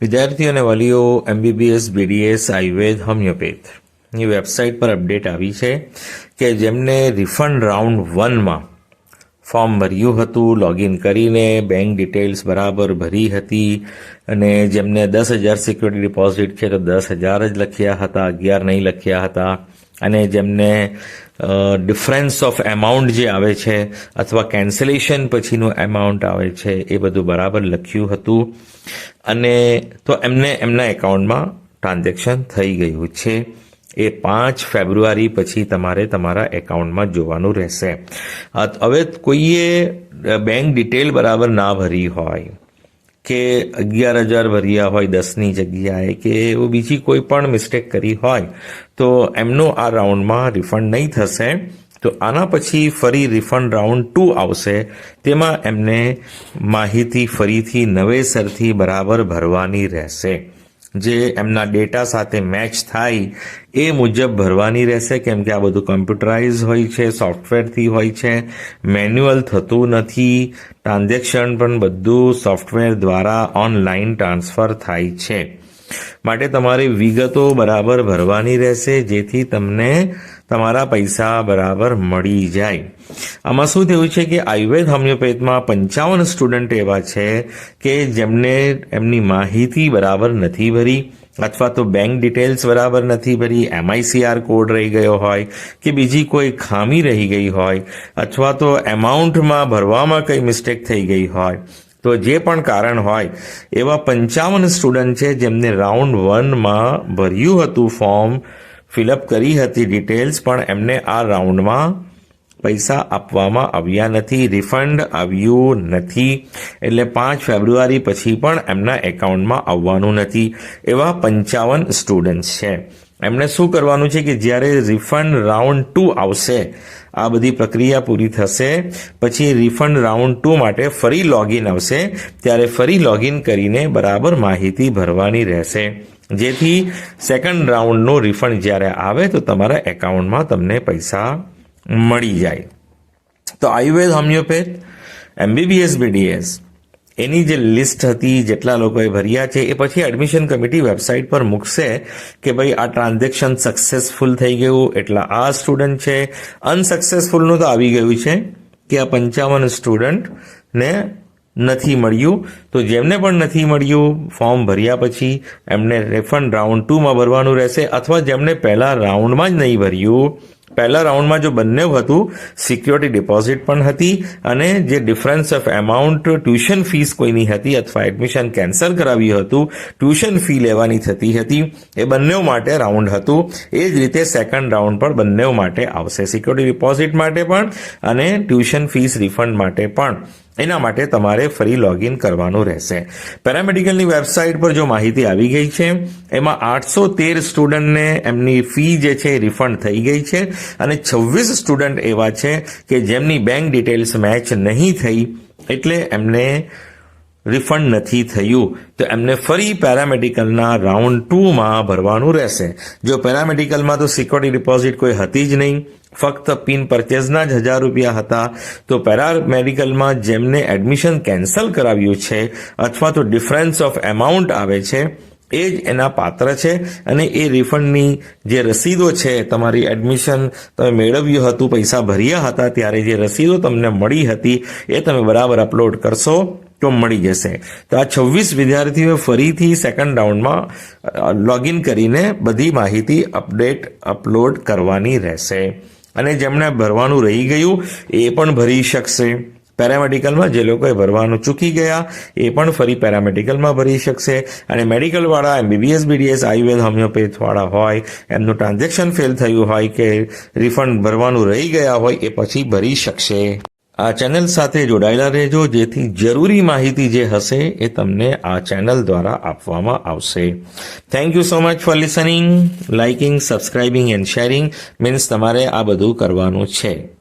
વિદ્યાર્થીઓ અને વાલીઓ એમબીબીએસ બીડીએસ આયુર્વેદ, હોમિયોપેથ. ની વેબસાઇટ પર અપડેટ આવી છે કે જેમને રિફંડ રાઉન્ડ વનમાં ફોર્મ ભર્યું હતું, લોગિન કરીને, બેંક ડિટેલ્સ બરાબર ભરી હતી અને જેમને દસ હજાર સિક્યુરિટી ડિપોઝિટ છે તો દસ હજાર જ લખ્યા હતા, અગિયાર નહીં લખ્યા હતા. અને જેમને ડિફરન્સ ઓફ એમાઉન્ટ જે આવે છે અથવા કેન્સલેશન પછીનું એમાઉન્ટ આવે છે એ બધું બરાબર લખ્યું હતું. અને તો એમને, એમના એકાઉન્ટમાં ટ્રાન્ઝેક્શન થઈ ગયું છે. એ પાંચ ફેબ્રુઆરી પછી તમારે તમારા એકાઉન્ટમાં જોવાનું રહેશે. હવે કોઈએ બેંક ડિટેલ બરાબર ના ભરી હોય કે અગિયાર હજાર ભર્યા હોય, દસની જગ્યાએ કે એવું બીજી કોઈ પણ મિસ્ટેક કરી હોય, તો એમનું આ રાઉન્ડમાં રિફંડ નહીં થશે. તો આના પછી ફરી રિફંડ રાઉન્ડ ટુ આવશે. તેમાં એમને માહિતી ફરીથી નવેસરથી બરાબર ભરવાની રહેશે. જે એમના ડેટા સાથે મેચ થાય એ મુજબ ભરવાની રહેશે, કેમ કે આ બધું કમ્પ્યુટરાઇઝ હોય છે સોફ્ટવેરથી હોય છે મેન્યુઅલ થતું નથી ટ્રાન્ઝેક્શન પણ બધું સોફ્ટવેર દ્વારા ઓનલાઈન ટ્રાન્સફર થાય છે. માટે તમારે વિગતો બરાબર ભરવાની રહેશે, જેથી તમને તમારા પૈસા બરાબર મળી જાય. આમાં શું થયું છે કે આયુર્વેદ હોમિયોપેથમાં પંચાવન સ્ટુડન્ટ એવા છે કે જેમને એમની માહિતી બરાબર નથી ભરી, અથવા તો બેંક ડિટેલ્સ બરાબર નથી ભરી એમઆઈસીઆર કોડ રહી ગયો હોય, કે બીજી કોઈ ખામી રહી ગઈ હોય, અથવા તો એમાઉન્ટમાં ભરવામાં કંઈ મિસ્ટેક થઈ ગઈ હોય. તો જે પણ કારણ હોય, એવા પંચાવન સ્ટુડન્ટ છે જેમને રાઉન્ડ વનમાં ભર્યું હતું ફોર્મ ફિલઅપ કરી હતી ડિટેલ્સ પણ એમને આ રાઉન્ડમાં પૈસા આપવામાં આવ્યા નથી રિફંડ આવ્યું નથી. એટલે પાંચ ફેબ્રુઆરી પછી પણ એમના એકાઉન્ટમાં આવવાનું નથી. એવા પંચાવન સ્ટુડન્ટ્સ છે. એમણે શું કરવાનું છે કે જ્યારે રિફંડ રાઉન્ડ ટુ આવશે, આ બધી પ્રક્રિયા પૂરી થશે, પછી રિફંડ રાઉન્ડ ટુ માટે ફરી લોગિન આવશે, ત્યારે ફરી લોગિન કરીને બરાબર માહિતી ભરવાની રહેશે. જેથી સેકન્ડ રાઉન્ડનો રિફંડ જ્યારે આવે તો તમારા એકાઉન્ટમાં તમને પૈસા મળી જાય. તો આયુર્વેદ હોમિયોપેથ એમબીબીએસ બીડીએસ એની જે લિસ્ટ હતી, જેટલા લોકોએ ભર્યા છે, એ પછી એડમિશન કમિટી વેબસાઇટ પર મૂકશે કે ભાઈ આ ટ્રાન્ઝેક્શન સક્સેસફુલ થઈ ગયું, એટલા આ સ્ટુડન્ટ છે. અનસક્સેસફુલનું તો આવી ગયું છે કે આ પંચાવન સ્ટુડન્ટને નથી મળ્યું. તો જેમને પણ નથી મળ્યું ફોર્મ ભર્યા પછી એમને રિફંડ રાઉન્ડ ટુમાં ભરવાનું રહેશે, અથવા જેમને પહેલાં રાઉન્ડમાં જ નહીં ભર્યું પહેલા રાઉન્ડમાં જો બંને હતું સિક્યોરિટી ડિપોઝિટ પણ હતી અને જે difference of amount tuition fees કોઈની હતી અથવા એડમિશન કેન્સલ કરાવ્યું હતું ટ્યુશન ફી લેવાની થતી હતી, એ બંને માટે રાઉન્ડ હતું. એ જ રીતે સેકન્ડ રાઉન્ડ પણ બંને માટે આવશે. સિક્યોરિટી ડિપોઝિટ માટે પણ અને ટ્યુશન ફીસ રિફંડ માટે પણ. એના માટે તમારે ફરી લોગિન કરવાનું રહેશે. પેરામેડિકલની વેબસાઇટ પર જો માહિતી આવી ગઈ છે, એમાં આઠસો તેર સ્ટુડન્ટને એમની ફી જે છે રિફંડ થઈ ગઈ છે અને છવ્વીસ સ્ટુડન્ટ એવા છે કે જેમની બેંક ડિટેલ્સ મેચ નહીં થઈ, એટલે એમને રિફંડ નથી થયું, તો એમને ફરી પેરામેડિકલના રાઉન્ડ ટુમાં ભરવાનું રહેશે. જો પેરામેડિકલમાં તો સિક્યોરિટી ડિપોઝિટ કોઈ હતી જ નહીં, ફક્ત પિન પરચેઝના જ હજાર રૂપિયા હતા, તો પેરામેડિકલમાં જેમને એડમિશન કેન્સલ કરાવ્યું છે, અથવા તો ડિફરન્સ ઓફ એમાઉન્ટ આવે છે, એ જ એના પાત્ર છે, અને એ રિફંડની જે રસીદો છે, તમારી એડમિશન તમે મેળવ્યું હતું, પૈસા ભર્યા હતા, ત્યારે જે રસીદો તમને મળી હતી, એ તમે બરાબર અપલોડ કરશો. તો મળી જશે. તો આ છવ્વીસ વિદ્યાર્થીઓએ ફરીથી સેકન્ડ રાઉન્ડમાં લોગિન કરીને બધી માહિતી અપડેટ અપલોડ કરવાની રહેશે. અને જેમણે ભરવાનું રહી ગયું, એ પણ ભરી શકશે. પેરામેડિકલમાં જે લોકોએ ભરવાનું ચૂકી ગયા, એ પણ ફરી પેરામેડિકલમાં ભરી શકશે. અને મેડિકલવાળા એમબીબીએસ બીડીએસ આયુર્વેદ હોમિયોપેથવાળા હોય, એમનું ટ્રાન્ઝેક્શન ફેલ થયું હોય કે રિફંડ ભરવાનું રહી ગયા હોય, એ પછી ભરી શકશે. આ ચેનલ સાથે જોડાયેલા રહેજો. જેથી જરૂરી માહિતી જે હશે એ તમને આ ચેનલ દ્વારા આપવામાં આવશે. Thank you so much for listening liking subscribing and sharing means તમારે આ બધું કરવાનું છે.